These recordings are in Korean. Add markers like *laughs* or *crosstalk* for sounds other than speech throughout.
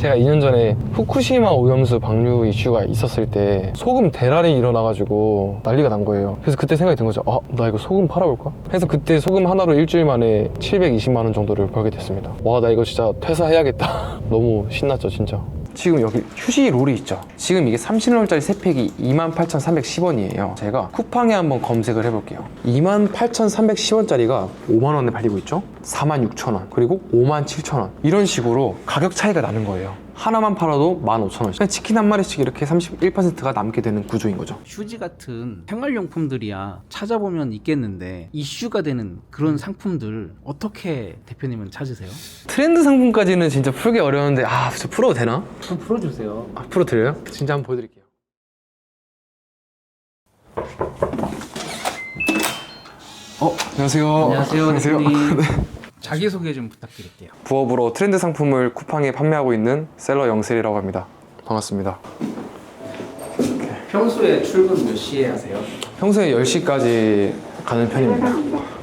제가 2년 전에 후쿠시마 오염수 방류 이슈가 있었을 때 소금 대란이 일어나가지고 난리가 난 거예요. 그래서 그때 생각이 든 거죠. 아, 나 이거 소금 팔아볼까? 그래서 그때 소금 하나로 일주일 만에 720만 원 정도를 벌게 됐습니다. 와, 나 이거 진짜 퇴사해야겠다. *laughs* 너무 신났죠, 진짜. 지금 여기 휴지 롤이 있죠. 지금 이게 30원짜리 3팩이 28,310원이에요. 제가 쿠팡에 한번 검색을 해볼게요. 28,310원짜리가 5만원에 팔리고 있죠. 46,000원, 그리고 57,000원. 이런 식으로 가격 차이가 나는 거예요. 하나만 팔아도 15,000원씩. 그냥 치킨 한 마리씩 이렇게 31%가 남게 되는 구조인 거죠. 휴지 같은 생활용품들이야 찾아보면 있겠는데 이슈가 되는 그런 상품들 어떻게 대표님은 찾으세요? 트렌드 상품까지는 진짜 풀기 어려운데, 아, 저 풀어도 되나? 좀 풀어주세요. 아, 풀어드려요? 진짜 한번 보여드릴게요. 어, 안녕하세요. 안녕하세요, 대표님. *laughs* 네. 자기소개 좀 부탁드릴게요. 부업으로 트렌드 상품을 쿠팡에 판매하고 있는 셀러 영셀이라고 합니다. 반갑습니다. 평소에 출근 몇 시에 하세요? 평소에 10시까지 가는 편입니다.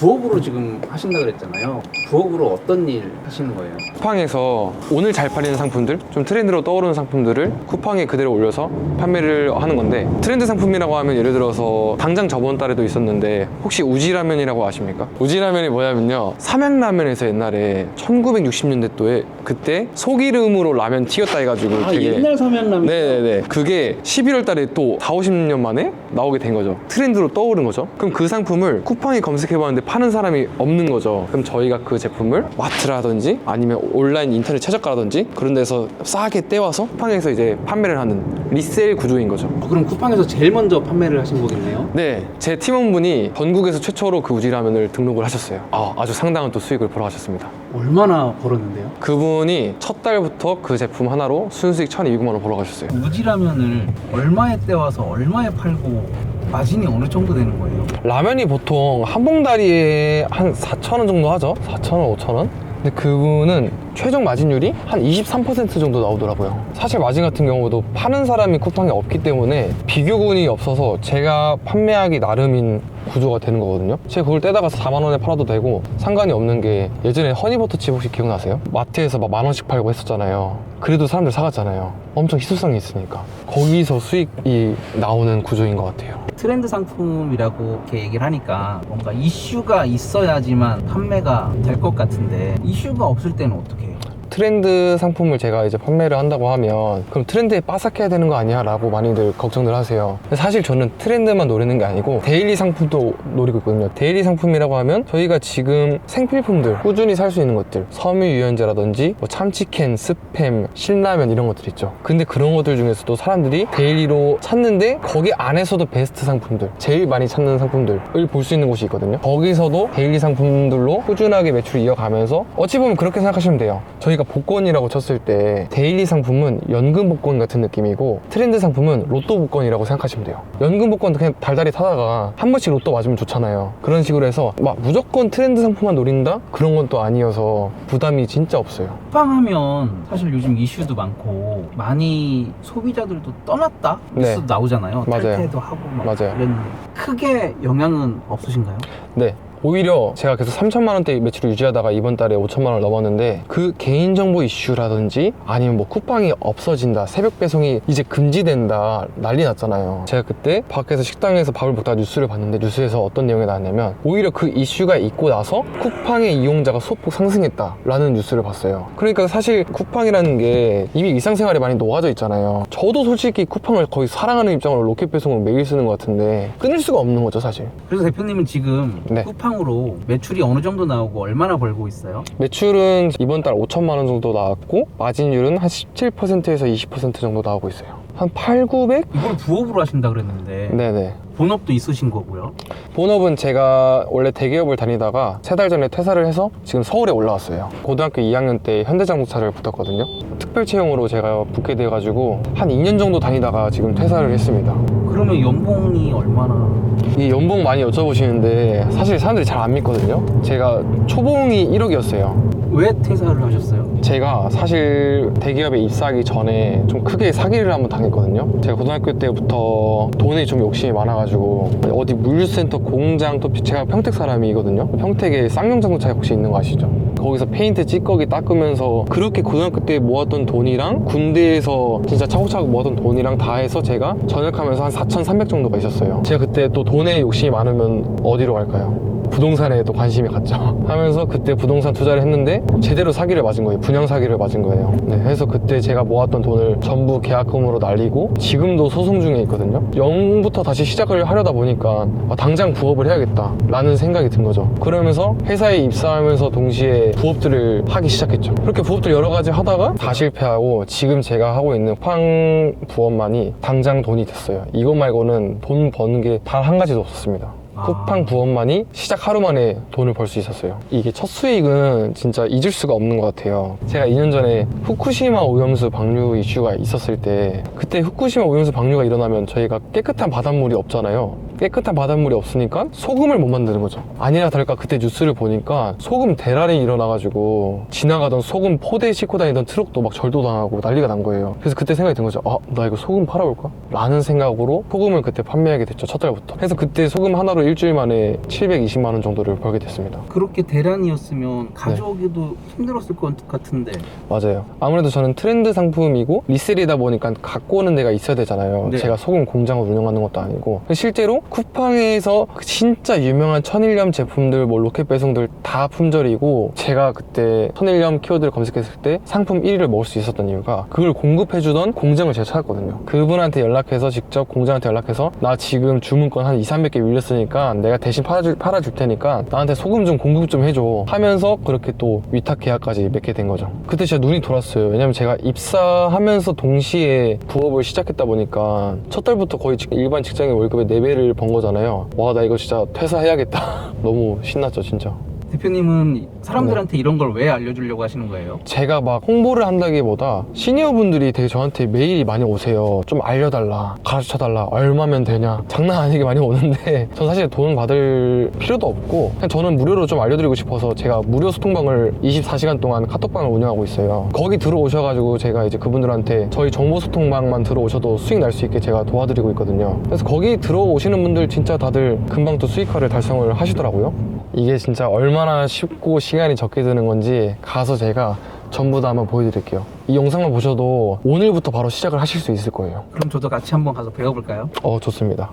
부업으로 지금 하신다 그랬잖아요. 부업으로 어떤 일 하시는 거예요? 쿠팡에서 오늘 잘 팔리는 상품들, 좀 트렌드로 떠오르는 상품들을 쿠팡에 그대로 올려서 판매를 하는 건데 트렌드 상품이라고 하면 예를 들어서 당장 저번 달에도 있었는데 혹시 우지라면이라고 아십니까? 우지라면이 뭐냐면요 삼양라면에서 옛날에 1960년대도에 그때 소기름으로 라면 튀겼다 해가지고 아 되게 옛날 삼양라면. 네네네. 그게 11월 달에 또 4, 50년 만에 나오게 된 거죠. 트렌드로 떠오른 거죠. 그럼 그 상품을 쿠팡에 검색해봤는데 파는 사람이 없는 거죠. 그럼 저희가 그 제품을 마트라든지 아니면 온라인 인터넷 최저가라든지 그런 데서 싸게 떼와서 쿠팡에서 이제 판매를 하는 리셀 구조인 거죠. 어, 그럼 쿠팡에서 제일 먼저 판매를 하신 거겠네요. 네, 제 팀원분이 전국에서 최초로 그 우지라면을 등록을 하셨어요. 아, 아주 상당한 또 수익을 벌어가셨습니다. 얼마나 벌었는데요? 그분이 첫 달부터 그 제품 하나로 순수익 1,200만 원 벌어가셨어요. 우지라면을 얼마에 떼와서 얼마에 팔고 마진이 어느 정도 되는 거예요? 라면이 보통 한 봉다리에 한 4,000원 정도 하죠? 4,000원, 5,000원? 근데 그분은 최종 마진율이 한 23% 정도 나오더라고요. 사실 마진 같은 경우도 파는 사람이 쿠팡에 없기 때문에 비교군이 없어서 제가 판매하기 나름인 구조가 되는 거거든요. 제가 그걸 떼다가 4만 원에 팔아도 되고 상관이 없는 게 예전에 허니버터칩 혹시 기억나세요? 마트에서 막 만 원씩 팔고 했었잖아요. 그래도 사람들 사갔잖아요. 엄청 희소성이 있으니까. 거기서 수익이 나오는 구조인 것 같아요. 트렌드 상품이라고 이렇게 얘기를 하니까 뭔가 이슈가 있어야지만 판매가 될 것 같은데 이슈가 없을 때는 어떻게 해요? 트렌드 상품을 제가 이제 판매를 한다고 하면 그럼 트렌드에 빠삭해야 되는 거 아니야? 라고 많이들 걱정들 하세요. 사실 저는 트렌드만 노리는 게 아니고 데일리 상품도 노리고 있거든요. 데일리 상품이라고 하면 저희가 지금 생필품들 꾸준히 살 수 있는 것들 섬유 유연제라든지 뭐 참치캔, 스팸, 신라면 이런 것들 있죠. 근데 그런 것들 중에서도 사람들이 데일리로 찾는데 거기 안에서도 베스트 상품들 제일 많이 찾는 상품들을 볼 수 있는 곳이 있거든요. 거기서도 데일리 상품들로 꾸준하게 매출 이어가면서 어찌 보면 그렇게 생각하시면 돼요. 저희가 복권이라고 쳤을 때 데일리 상품은 연금 복권 같은 느낌이고 트렌드 상품은 로또 복권이라고 생각하시면 돼요. 연금 복권도 그냥 달달이 타다가 한 번씩 로또 맞으면 좋잖아요. 그런 식으로 해서 막 무조건 트렌드 상품만 노린다? 그런 건 또 아니어서 부담이 진짜 없어요. 쿠팡하면 사실 요즘 이슈도 많고 많이 소비자들도 떠났다 뉴스 네. 나오잖아요. 맞아요. 탈퇴도 하고 막 맞아요. 이랬는데 크게 영향은 없으신가요? 네. 오히려 제가 계속 3천만 원대 매출을 유지하다가 이번 달에 5천만 원을 넘었는데 그 개인정보 이슈라든지 아니면 뭐 쿠팡이 없어진다 새벽 배송이 이제 금지된다 난리 났잖아요. 제가 그때 밖에서 식당에서 밥을 먹다가 뉴스를 봤는데 뉴스에서 어떤 내용이 나왔냐면 오히려 그 이슈가 있고 나서 쿠팡의 이용자가 소폭 상승했다 라는 뉴스를 봤어요. 그러니까 사실 쿠팡이라는 게 이미 일상생활에 많이 녹아져 있잖아요. 저도 솔직히 쿠팡을 거의 사랑하는 입장으로 로켓 배송을 매일 쓰는 것 같은데 끊을 수가 없는 거죠 사실. 그래서 대표님은 지금 네. 쿠팡 으로 매출이 어느 정도 나오고 얼마나 벌고 있어요? 매출은 이번 달 5천만 원 정도 나왔고 마진율은 한 17%에서 20% 정도 나오고 있어요. 한 8, 900? 이걸 부업으로 하신다 그랬는데 네네. 본업도 있으신 거고요. 본업은 제가 원래 대기업을 다니다가 세 달 전에 퇴사를 해서 지금 서울에 올라왔어요. 고등학교 2학년 때 현대자동차를 붙었거든요. 특별 채용으로 제가 붙게 돼가지고 한 2년 정도 다니다가 지금 퇴사를 했습니다. 그러면 연봉이 얼마나 이 연봉 많이 여쭤보시는데 사실 사람들이 잘 안 믿거든요. 제가 초봉이 1억이었어요. 왜 퇴사를 하셨어요? 제가 사실 대기업에 입사하기 전에 좀 크게 사기를 한번 당했거든요. 제가 고등학교 때부터 돈에 좀 욕심이 많아가지고 어디 물류센터 공장 또 제가 평택 사람이거든요. 평택에 쌍용자동차 혹시 있는 거 아시죠? 거기서 페인트 찌꺼기 닦으면서 그렇게 고등학교 때 모았던 돈이랑 군대에서 진짜 차곡차곡 모았던 돈이랑 다 해서 제가 전역하면서 한 4,300 정도가 있었어요. 제가 그때 또 돈에 욕심이 많으면 어디로 갈까요? 부동산에 또 관심이 갔죠. *laughs* 하면서 그때 부동산 투자를 했는데 제대로 사기를 맞은 거예요. 분양 사기를 맞은 거예요. 네, 그래서 그때 제가 모았던 돈을 전부 계약금으로 날리고 지금도 소송 중에 있거든요. 0부터 다시 시작을 하려다 보니까 아, 당장 부업을 해야겠다 라는 생각이 든 거죠. 그러면서 회사에 입사하면서 동시에 부업들을 하기 시작했죠. 그렇게 부업들 여러 가지 하다가 다 실패하고 지금 제가 하고 있는 팡 부업만이 당장 돈이 됐어요. 이것 말고는 돈 버는 게 단 한 가지도 없었습니다. 아. 쿠팡 부업만이 시작 하루 만에 돈을 벌 수 있었어요. 이게 첫 수익은 진짜 잊을 수가 없는 것 같아요. 제가 2년 전에 후쿠시마 오염수 방류 이슈가 있었을 때 그때 후쿠시마 오염수 방류가 일어나면 저희가 깨끗한 바닷물이 없잖아요. 깨끗한 바닷물이 없으니까 소금을 못 만드는 거죠. 아니나 다를까 그때 뉴스를 보니까 소금 대란이 일어나가지고 지나가던 소금 포대 싣고 다니던 트럭도 막 절도당하고 난리가 난 거예요. 그래서 그때 생각이 든 거죠. 아, 나 이거 소금 팔아볼까? 라는 생각으로 소금을 그때 판매하게 됐죠. 첫 달부터. 그래서 그때 소금 하나로 일주일 만에 720만 원 정도를 벌게 됐습니다. 그렇게 대란이었으면 가져오기도 힘들었을 것 같은데 맞아요. 아무래도 저는 트렌드 상품이고 리셀이다 보니까 갖고 오는 데가 있어야 되잖아요. 네. 제가 소금 공장을 운영하는 것도 아니고 실제로 쿠팡에서 그 진짜 유명한 천일염 제품들, 뭐 로켓 배송들 다 품절이고 제가 그때 천일염 키워드를 검색했을 때 상품 1위를 먹을 수 있었던 이유가 그걸 공급해주던 공장을 제가 찾았거든요. 그분한테 연락해서 직접 공장한테 연락해서 나 지금 주문권 한 2, 300개 밀렸으니까 내가 대신 팔아줄, 팔아줄 테니까 나한테 소금 좀 공급 좀 해줘 하면서 그렇게 또 위탁 계약까지 맺게 된 거죠. 그때 진짜 눈이 돌았어요. 왜냐면 제가 입사하면서 동시에 부업을 시작했다 보니까 첫 달부터 거의 직- 일반 직장인 월급의 4배를 번 거잖아요. 와, 나 이거 진짜 퇴사해야겠다. *laughs* 너무 신났죠, 진짜. 대표님은 사람들한테 이런 걸 왜 알려주려고 하시는 거예요? 제가 막 홍보를 한다기보다 시니어분들이 되게 저한테 메일이 많이 오세요. 좀 알려달라, 가르쳐달라, 얼마면 되냐. 장난 아니게 많이 오는데 *laughs* 전 사실 돈 받을 필요도 없고 그냥 저는 무료로 좀 알려드리고 싶어서 제가 무료 소통방을 24시간 동안 카톡방을 운영하고 있어요. 거기 들어오셔가지고 제가 이제 그분들한테 저희 정보 소통방만 들어오셔도 수익 날 수 있게 제가 도와드리고 있거든요. 그래서 거기 들어오시는 분들 진짜 다들 금방 또 수익화를 달성을 하시더라고요. 이게 진짜 얼마나 쉽고 시간이 적게 드는 건지 가서 제가 전부 다 한번 보여드릴게요. 이 영상만 보셔도 오늘부터 바로 시작을 하실 수 있을 거예요. 그럼 저도 같이 한번 가서 배워볼까요? 어, 좋습니다.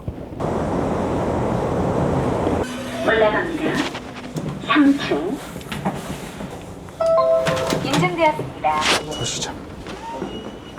올라갑니다. 3층. 인증되었습니다. 보시죠.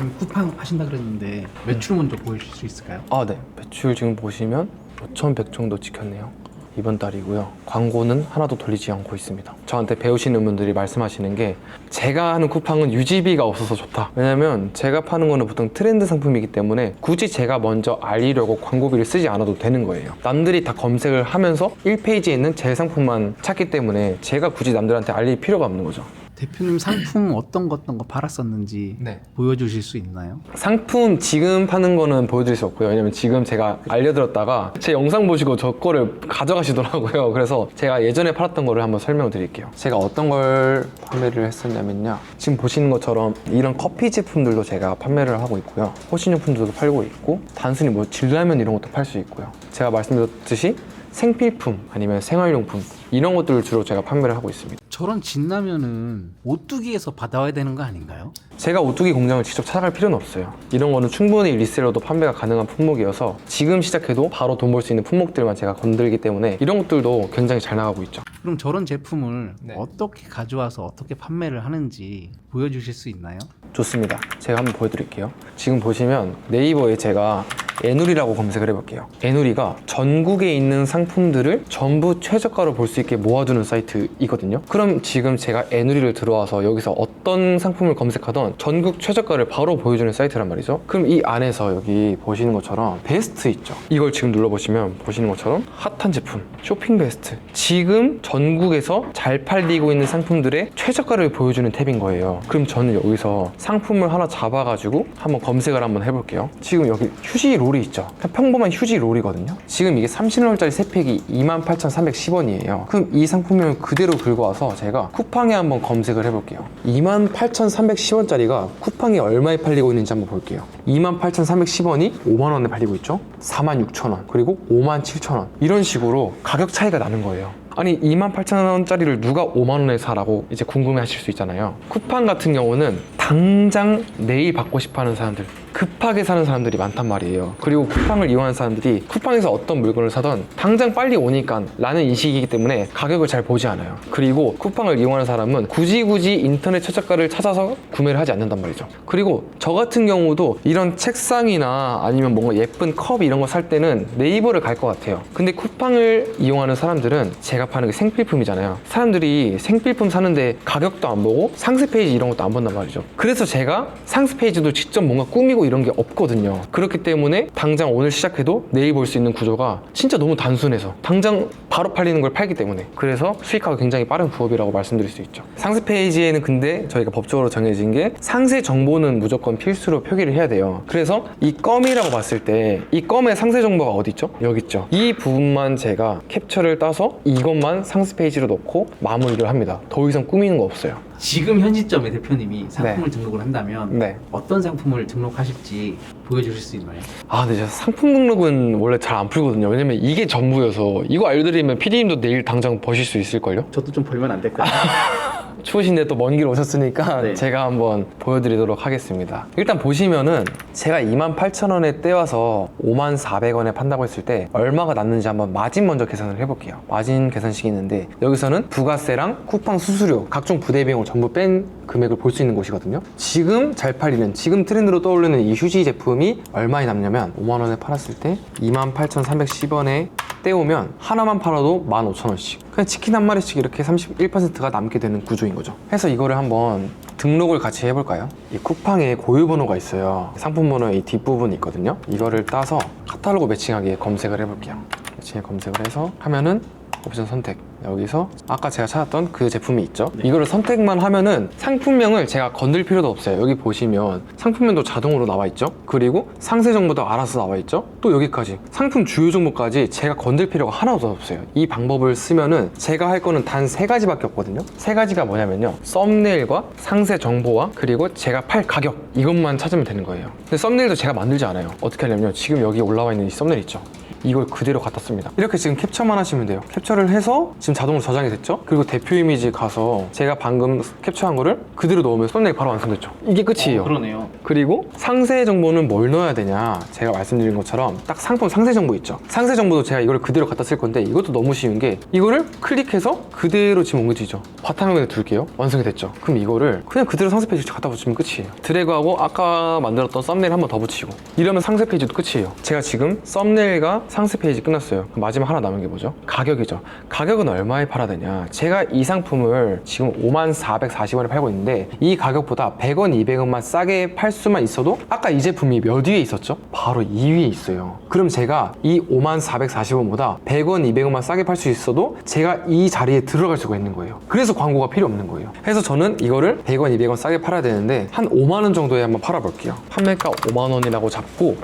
음, 쿠팡 하신다 그랬는데 매출 먼저 보여주실 수 있을까요? 아, 네. 매출 지금 보시면 5,100 정도 찍혔네요. 이번 달이고요. 광고는 하나도 돌리지 않고 있습니다. 저한테 배우시는 분들이 말씀하시는 게 제가 하는 쿠팡은 유지비가 없어서 좋다. 왜냐면 제가 파는 거는 보통 트렌드 상품이기 때문에 굳이 제가 먼저 알리려고 광고비를 쓰지 않아도 되는 거예요. 남들이 다 검색을 하면서 1페이지에 있는 제 상품만 찾기 때문에 제가 굳이 남들한테 알릴 필요가 없는 거죠. 대표님 상품 어떤 거 어떤 거 팔았었는지 네. 보여주실 수 있나요? 상품 지금 파는 거는 보여드릴 수 없고요. 왜냐면 지금 제가 알려드렸다가 제 영상 보시고 저 거를 가져가시더라고요. *laughs* 그래서 제가 예전에 팔았던 거를 한번 설명을 드릴게요. 제가 어떤 걸 판매를 했었냐면요. 지금 보시는 것처럼 이런 커피 제품들도 제가 판매를 하고 있고요. 호신용품들도 팔고 있고 단순히 뭐 진라면 이런 것도 팔 수 있고요. 제가 말씀드렸듯이 생필품 아니면 생활용품 이런 것들을 주로 제가 판매를 하고 있습니다. 저런 진라면은 오뚜기에서 받아와야 되는 거 아닌가요? 제가 오뚜기 공장을 직접 찾아갈 필요는 없어요. 이런 거는 충분히 리셀러도 판매가 가능한 품목이어서 지금 시작해도 바로 돈 벌 수 있는 품목들만 제가 건들기 때문에 이런 것들도 굉장히 잘 나가고 있죠. 그럼 저런 제품을 네. 어떻게 가져와서 어떻게 판매를 하는지 보여주실 수 있나요? 좋습니다. 제가 한번 보여드릴게요. 지금 보시면 네이버에 제가 에누리라고 검색을 해볼게요. 에누리가 전국에 있는 상품들을 전부 최저가로 볼 수 있게 모아두는 사이트이거든요. 그럼 지금 제가 에누리를 들어와서 여기서 어떤 상품을 검색하던 전국 최저가를 바로 보여주는 사이트란 말이죠. 그럼 이 안에서 여기 보시는 것처럼 베스트 있죠. 이걸 지금 눌러보시면 보시는 것처럼 핫한 제품, 쇼핑 베스트. 지금 전국에서 잘 팔리고 있는 상품들의 최저가를 보여주는 탭인 거예요. 그럼 저는 여기서 상품을 하나 잡아가지고 한번 검색을 한번 해볼게요. 지금 여기 휴지 롤이 있죠. 그냥 평범한 휴지 롤이거든요. 지금 이게 30롤짜리 3팩이 28,310원이에요. 그럼 이 상품명을 그대로 긁어와서 제가 쿠팡에 한번 검색을 해볼게요. 28,310원짜리가 쿠팡에 얼마에 팔리고 있는지 한번 볼게요. 28,310원이 5만원에 팔리고 있죠. 46,000원, 그리고 57,000원. 이런 식으로 가격 차이가 나는 거예요. 아니 28,000원짜리를 누가 5만원에 사라고 이제 궁금해 하실 수 있잖아요. 쿠팡 같은 경우는 당장 내일 받고 싶어 하는 사람들, 급하게 사는 사람들이 많단 말이에요. 그리고 쿠팡을 이용하는 사람들이 쿠팡에서 어떤 물건을 사던 당장 빨리 오니까 라는 인식이기 때문에 가격을 잘 보지 않아요. 그리고 쿠팡을 이용하는 사람은 굳이 굳이 인터넷 최저가를 찾아서 구매를 하지 않는단 말이죠. 그리고 저 같은 경우도 이런 책상이나 아니면 뭔가 예쁜 컵 이런 거 살 때는 네이버를 갈 것 같아요. 근데 쿠팡을 이용하는 사람들은 제가 파는 게 생필품이잖아요. 사람들이 생필품 사는데 가격도 안 보고 상세 페이지 이런 것도 안 본단 말이죠. 그래서 제가 상세 페이지도 직접 뭔가 꾸미고 이런 게 없거든요. 그렇기 때문에 당장 오늘 시작해도 내일 볼 수 있는 구조가 진짜 너무 단순해서 당장 바로 팔리는 걸 팔기 때문에 그래서 수익화가 굉장히 빠른 부업이라고 말씀드릴 수 있죠. 상세 페이지에는 근데 저희가 법적으로 정해진 게 상세 정보는 무조건 필수로 표기를 해야 돼요. 그래서 이 껌이라고 봤을 때 이 껌의 상세 정보가 어디 있죠? 여기 있죠. 이 부분만 제가 캡처를 따서 이것만 상세 페이지로 넣고 마무리를 합니다. 더 이상 꾸미는 거 없어요. 지금 현 시점에 대표님이 상품을 등록을 한다면 네. 어떤 상품을 등록하실지 보여주실 수 있나요? 아, 근데 제가 상품 등록은 원래 잘 안 풀거든요. 왜냐면 이게 전부여서 이거 알려드리면 PD님도 내일 당장 버실 수 있을걸요? 저도 좀 벌면 안 될까요? *laughs* 추우신데 또 먼 길 오셨으니까 *laughs* 네. 제가 한번 보여드리도록 하겠습니다. 일단 보시면은 제가 28,000원에 떼와서 54,400원에 판다고 했을 때 얼마가 났는지 한번 마진 먼저 계산을 해볼게요. 마진 계산식이 있는데 여기서는 부가세랑 쿠팡 수수료, 각종 부대 비용을 전부 뺀 금액을 볼 수 있는 곳이거든요. 지금 잘 팔리는, 지금 트렌드로 떠오르는 이 휴지 제품이 얼마에 남냐면 5만 원에 팔았을 때 28,310원에 떼오면 하나만 팔아도 15,000원씩. 그냥 치킨 한 마리씩 이렇게 31%가 남게 되는 구조인 거죠. 해서 이거를 한번 등록을 같이 해볼까요? 이 쿠팡에 고유 번호가 있어요. 상품 번호의 이 뒷부분이 있거든요. 이거를 따서 카탈로그 매칭하기에 검색을 해볼게요. 매칭에 검색을 해서 하면은 옵션 선택. 여기서 아까 제가 찾았던 그 제품이 있죠. 이거를 선택만 하면은 상품명을 제가 건들 필요도 없어요. 여기 보시면 상품명도 자동으로 나와 있죠. 그리고 상세 정보도 알아서 나와 있죠. 또 여기까지 상품 주요 정보까지 제가 건들 필요가 하나도 없어요. 이 방법을 쓰면은 제가 할 거는 단 세 가지밖에 없거든요. 세 가지가 뭐냐면요. 썸네일과 상세 정보와 그리고 제가 팔 가격 이것만 찾으면 되는 거예요. 근데 썸네일도 제가 만들지 않아요. 어떻게 하냐면요. 지금 여기 올라와 있는 이 썸네일 있죠. 이걸 그대로 갖다 씁니다. 이렇게 지금 캡처만 하시면 돼요. 캡처를 해서 지금 자동으로 저장이 됐죠? 그리고 대표 이미지 가서 제가 방금 캡처한 거를 그대로 넣으면 썸네일 바로 완성됐죠. 이게 끝이에요. 어, 그러네요. 그리고 상세 정보는 뭘 넣어야 되냐 제가 말씀드린 것처럼 딱 상품 상세 정보 있죠 상세 정보도 제가 이걸 그대로 갖다 쓸 건데 이것도 너무 쉬운 게 이거를 클릭해서 그대로 지금 옮겨지죠 바탕화면에 둘게요 완성이 됐죠 그럼 이거를 그냥 그대로 상세 페이지 갖다 붙이면 끝이에요 드래그하고 아까 만들었던 썸네일 한 번 더 붙이고 이러면 상세 페이지도 끝이에요 제가 지금 썸네일과 상세 페이지 끝났어요 마지막 하나 남은 게 뭐죠 가격이죠 가격은 얼마에 팔아야 되냐 제가 이 상품을 지금 54,440원에 팔고 있는데 이 가격보다 100원, 200원만 싸게 팔 수만 있어도 아까 이 제품이 몇 위에 있었죠? 바로 2위에 있어요. 그럼 제가 이 54,440원보다 100원, 200원만 싸게 팔 수 있어도 제가 이 자리에 들어갈 수가 있는 거예요. 그래서 광고가 필요 없는 거예요. 그래서 저는 이거를 100원, 200원 싸게 팔아야 되는데 한 5만 원 정도에 한번 팔아볼게요. 판매가 5만 원이라고 잡고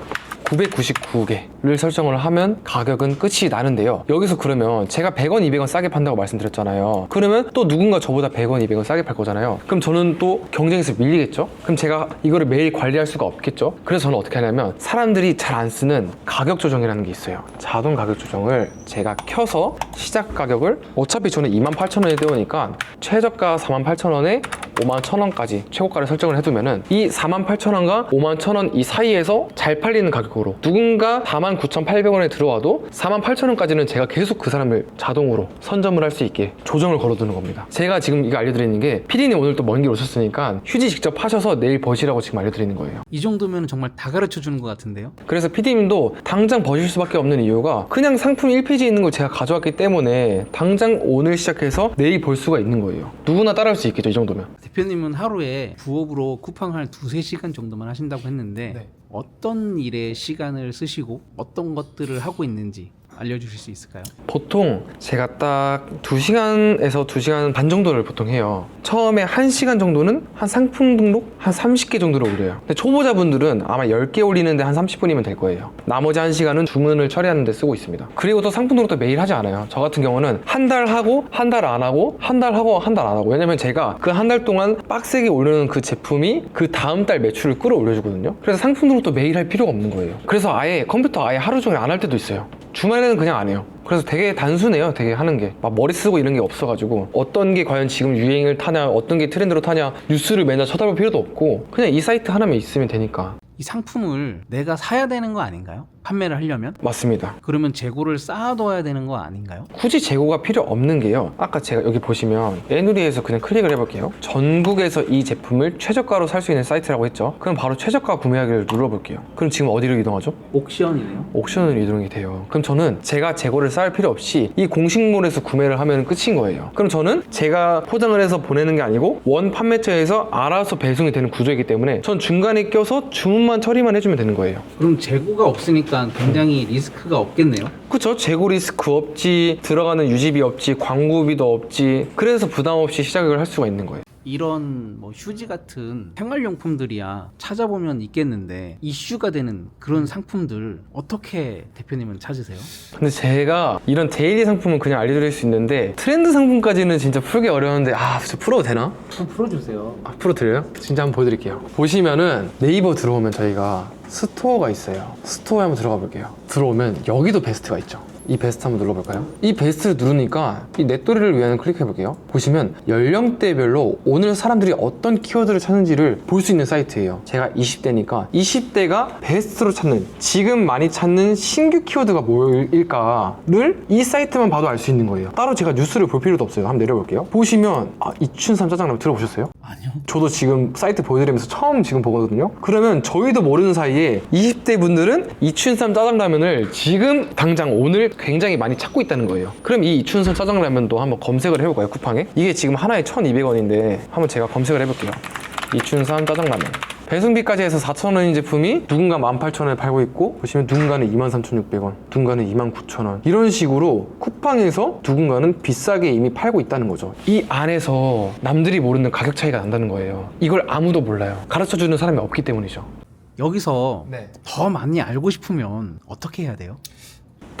999개 를 설정을 하면 가격은 끝이 나는데요. 여기서 그러면 제가 100원, 200원 싸게 판다고 말씀드렸잖아요. 그러면 또 누군가 저보다 100원, 200원 싸게 팔 거잖아요. 그럼 저는 또 경쟁에서 밀리겠죠? 그럼 제가 이거를 매일 관리할 수가 없겠죠? 그래서 저는 어떻게 하냐면 사람들이 잘 안 쓰는 가격 조정이라는 게 있어요. 자동 가격 조정을 제가 켜서 시작 가격을 어차피 저는 28,000원에 떼오니까 최저가 48,000원에 51,000원까지 최고가를 설정을 해두면은 이 48,000원과 51,000원 이 사이에서 잘 팔리는 가격으로 누군가 49,800원에 들어와도 48,000원까지는 제가 계속 그 사람을 자동으로 선점을 할 수 있게 조정을 걸어두는 겁니다. 제가 지금 이거 알려드리는 게 PD님 오늘 또 먼 길 오셨으니까 휴지 직접 하셔서 내일 버시라고 지금 알려드리는 거예요. 이 정도면 정말 다 가르쳐 주는 것 같은데요. 그래서 PD님도 당장 버실 수밖에 없는 이유가 그냥 상품 1페이지에 있는 걸 제가 가져왔기 때문에 당장 오늘 시작해서 내일 볼 수가 있는 거예요. 누구나 따라할 수 있겠죠, 이 정도면. 대표님은 하루에 부업으로 쿠팡 한 두세 시간 정도만 하신다고 했는데 네. 어떤 일에 시간을 쓰시고 어떤 것들을 하고 있는지 알려주실 수 있을까요? 보통 제가 딱 2시간에서 2시간 반 정도를 보통 해요. 처음에 1시간 정도는 한 상품 등록 한 30개 정도로 올려요. 근데 초보자분들은 아마 10개 올리는데 한 30분이면 될 거예요. 나머지 1시간은 주문을 처리하는 데 쓰고 있습니다. 그리고 또 상품 등록도 매일 하지 않아요. 저 같은 경우는 한 달 하고 한 달 안 하고 한 달 하고 한 달 안 하고 왜냐면 제가 그 한 달 동안 빡세게 올리는 그 제품이 그 다음 달 매출을 끌어올려주거든요. 그래서 상품 등록도 매일 할 필요가 없는 거예요. 그래서 아예 컴퓨터 아예 하루 종일 안 할 때도 있어요. 주말에는 그냥 안 해요. 그래서 되게 단순해요. 되게 하는 게. 막 머리 쓰고 이런 게 없어가지고 어떤 게 과연 지금 유행을 타냐, 어떤 게 트렌드로 타냐, 뉴스를 매년 쳐다볼 필요도 없고 그냥 이 사이트 하나만 있으면 되니까. 이 상품을 내가 사야 되는 거 아닌가요? 판매를 하려면? 맞습니다. 그러면 재고를 쌓아둬야 되는 거 아닌가요? 굳이 재고가 필요 없는 게요. 아까 제가 여기 보시면 에누리에서 그냥 클릭을 해볼게요. 전국에서 이 제품을 최저가로 살 수 있는 사이트라고 했죠. 그럼 바로 최저가 구매하기를 눌러볼게요. 그럼 지금 어디로 이동하죠? 옥션이네요. 옥션으로 이동이 돼요. 그럼 저는 제가 재고를 쌓을 필요 없이 이 공식몰에서 구매를 하면 끝인 거예요. 그럼 저는 제가 포장을 해서 보내는 게 아니고 원 판매처에서 알아서 배송이 되는 구조이기 때문에 전 중간에 껴서 주문만 처리만 해주면 되는 거예요. 그럼 재고가 없으니까 굉장히 리스크가 없겠네요. 그쵸? 재고 리스크 없지 들어가는 유지비 없지 광고비도 없지. 그래서 부담 없이 시작을 할 수가 있는 거예요 이런 뭐 휴지 같은 생활용품들이야 찾아보면 있겠는데 이슈가 되는 그런 상품들 어떻게 대표님은 찾으세요? 근데 제가 이런 데일리 상품은 그냥 알려드릴 수 있는데 트렌드 상품까지는 진짜 풀기 어려운데 아 진짜 풀어도 되나? 좀 풀어주세요. 아 풀어드려요? 진짜 한번 보여드릴게요 보시면은 네이버 들어오면 저희가 스토어가 있어요 스토어에 한번 들어가 볼게요 들어오면 여기도 베스트가 있죠 이 베스트 한번 눌러볼까요? 이 베스트를 누르니까 이 넷도리를 위한 클릭해 볼게요. 보시면 연령대별로 오늘 사람들이 어떤 키워드를 찾는지를 볼 수 있는 사이트예요. 제가 20대니까 20대가 베스트로 찾는 지금 많이 찾는 신규 키워드가 뭘일까를 이 사이트만 봐도 알 수 있는 거예요. 따로 제가 뉴스를 볼 필요도 없어요. 한번 내려볼게요. 보시면 아, 이춘삼 짜장라면 들어보셨어요? 아니요. 저도 지금 사이트 보여드리면서 처음 지금 보거든요. 그러면 저희도 모르는 사이에 20대 분들은 이춘삼 짜장라면을 지금 당장 오늘 굉장히 많이 찾고 있다는 거예요. 그럼 이 이춘삼 짜장라면도 한번 검색을 해볼까요, 쿠팡에? 이게 지금 하나에 1,200원인데 한번 제가 검색을 해볼게요. 이춘삼 짜장라면. 배송비까지 해서 4,000원인 제품이 누군가 18,000원에 팔고 있고 보시면 누군가는 23,600원, 누군가는 29,000원 이런 식으로 쿠팡에서 누군가는 비싸게 이미 팔고 있다는 거죠. 이 안에서 남들이 모르는 가격 차이가 난다는 거예요. 이걸 아무도 몰라요. 가르쳐주는 사람이 없기 때문이죠. 여기서 네. 더 많이 알고 싶으면 어떻게 해야 돼요?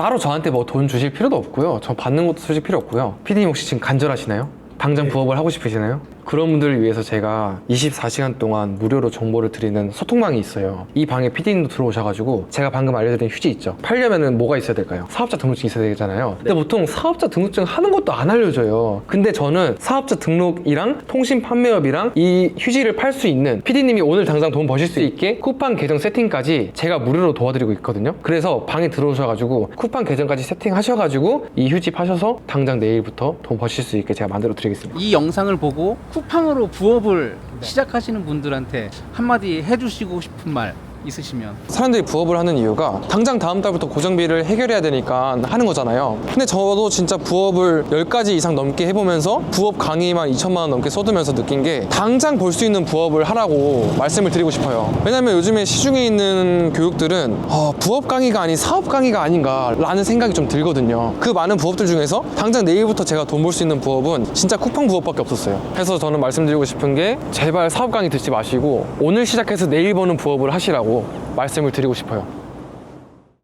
따로 저한테 뭐 돈 주실 필요도 없고요. 저 받는 것도 솔직히 필요 없고요. 피디님 혹시 지금 간절하시나요? 당장 부업을 하고 싶으시나요? 그런 분들을 위해서 제가 24시간 동안 무료로 정보를 드리는 소통방이 있어요. 이 방에 PD님도 들어오셔가지고 제가 방금 알려드린 휴지 있죠. 팔려면은 뭐가 있어야 될까요? 사업자 등록증 있어야 되잖아요. 근데 보통 사업자 등록증 하는 것도 안 알려줘요. 근데 저는 사업자 등록이랑 통신 판매업이랑 이 휴지를 팔 수 있는 PD님이 오늘 당장 돈 버실 수 있게 쿠팡 계정 세팅까지 제가 무료로 도와드리고 있거든요. 그래서 방에 들어오셔가지고 쿠팡 계정까지 세팅하셔가지고 이 휴지 파셔서 당장 내일부터 돈 버실 수 있게 제가 만들어 드리겠습니다. 이 영상을 보고 쿠팡으로 부업을 시작하시는 분들한테 한마디 해주시고 싶은 말 있으시면 사람들이 부업을 하는 이유가 당장 다음 달부터 고정비를 해결해야 되니까 하는 거잖아요. 근데 저도 진짜 부업을 10가지 이상 넘게 해보면서 부업 강의만 2천만 원 넘게 쏟으면서 느낀 게 당장 볼 수 있는 부업을 하라고 말씀을 드리고 싶어요. 왜냐면 요즘에 시중에 있는 교육들은 어, 부업 강의가 아닌 사업 강의가 아닌가 라는 생각이 좀 들거든요. 그 많은 부업들 중에서 당장 내일부터 제가 돈 벌 수 있는 부업은 진짜 쿠팡 부업밖에 없었어요. 그래서 저는 말씀드리고 싶은 게 제발 사업 강의 듣지 마시고 오늘 시작해서 내일 버는 부업을 하시라 고 말씀을 드리고 싶어요.